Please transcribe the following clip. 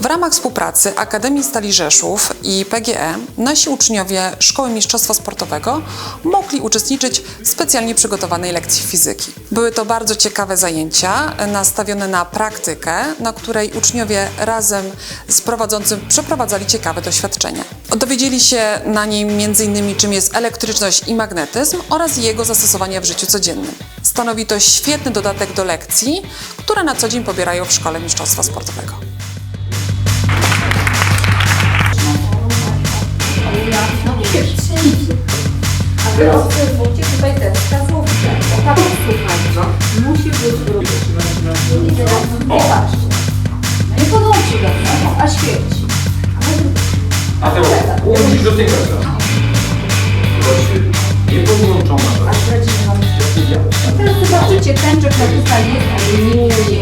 W ramach współpracy Akademii Stali Rzeszów i PGE nasi uczniowie Szkoły Mistrzostwa Sportowego mogli uczestniczyć w specjalnie przygotowanej lekcji fizyki. Były to bardzo ciekawe zajęcia nastawione na praktykę, na której uczniowie razem z prowadzącym przeprowadzali ciekawe doświadczenia. Dowiedzieli się na niej m.in. czym jest elektryczność i magnetyzm oraz jego zastosowania w życiu codziennym. Stanowi to świetny dodatek do lekcji, które na co dzień pobierają w Szkole Mistrzostwa Sportowego. Ale obserwujcie tutaj te wskazówkę. O ta posłuchajcie. Musi być I teraz zobaczcie. No nie podłączy do tego, a świeci. A teraz łączysz do tego. Zobaczcie, nie podłączona. A I teraz zobaczycie, tęczek na tutaj jest, ale nie